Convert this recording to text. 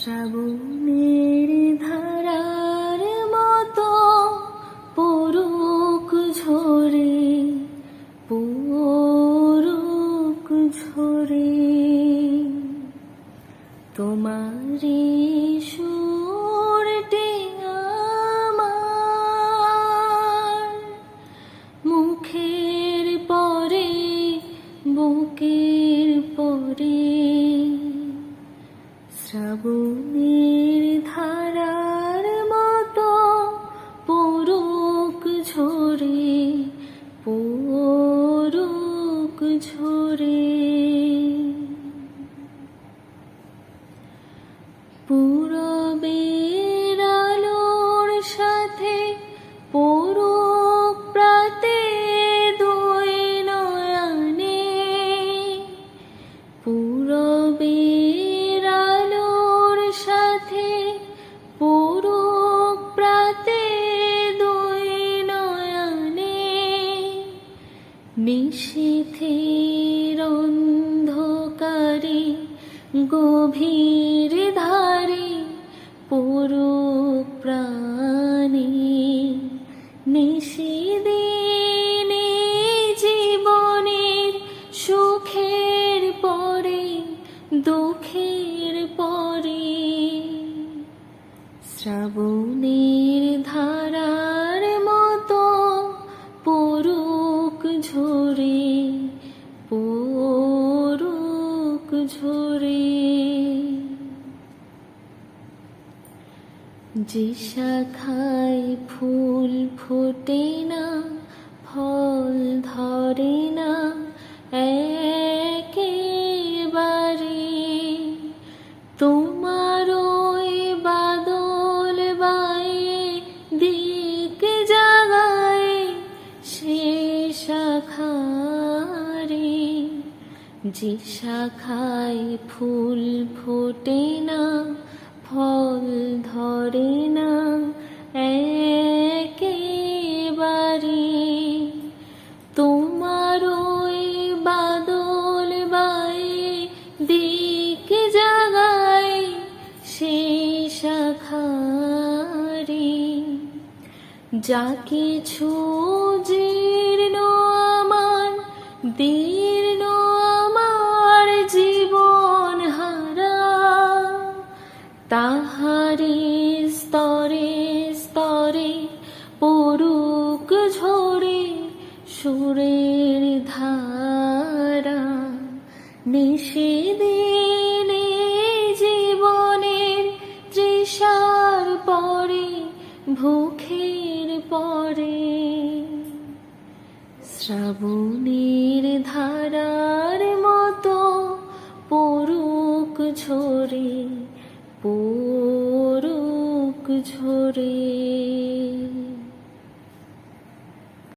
শ্রাবণের ধারার মতো পরুক ঝরে পরুক ঝরে। তোমারে সুরটি শ্রাবণের ধারার মতো পরুক ঝরে পরুক ঝরে। পূরবের নিশীথের অন্ধকারে গভীর ধারে পরুক প্রাণে নিশিদিনে জীবনের সুখের পরে দুঃখের পরে শ্রাবণের ঝরে যে শাখায় ফুল ফোটে না ফল ধরে যে শাখায় ফুল ফোটে না, ফল ধরে না, একেবারে তোমার ওই বাদল বায়ে দিক জাগায় সেই শাখারে। যা কিছু জীর্ণ তাহারে স্তরে স্তরে পরুক ঝরে সুরের ধারা। নিষেদিনে জীবনের তৃষার পরে, ভুখের পরে। শ্রাবণের ধারার মতো পরুক ঝরে পরুক ঝরে।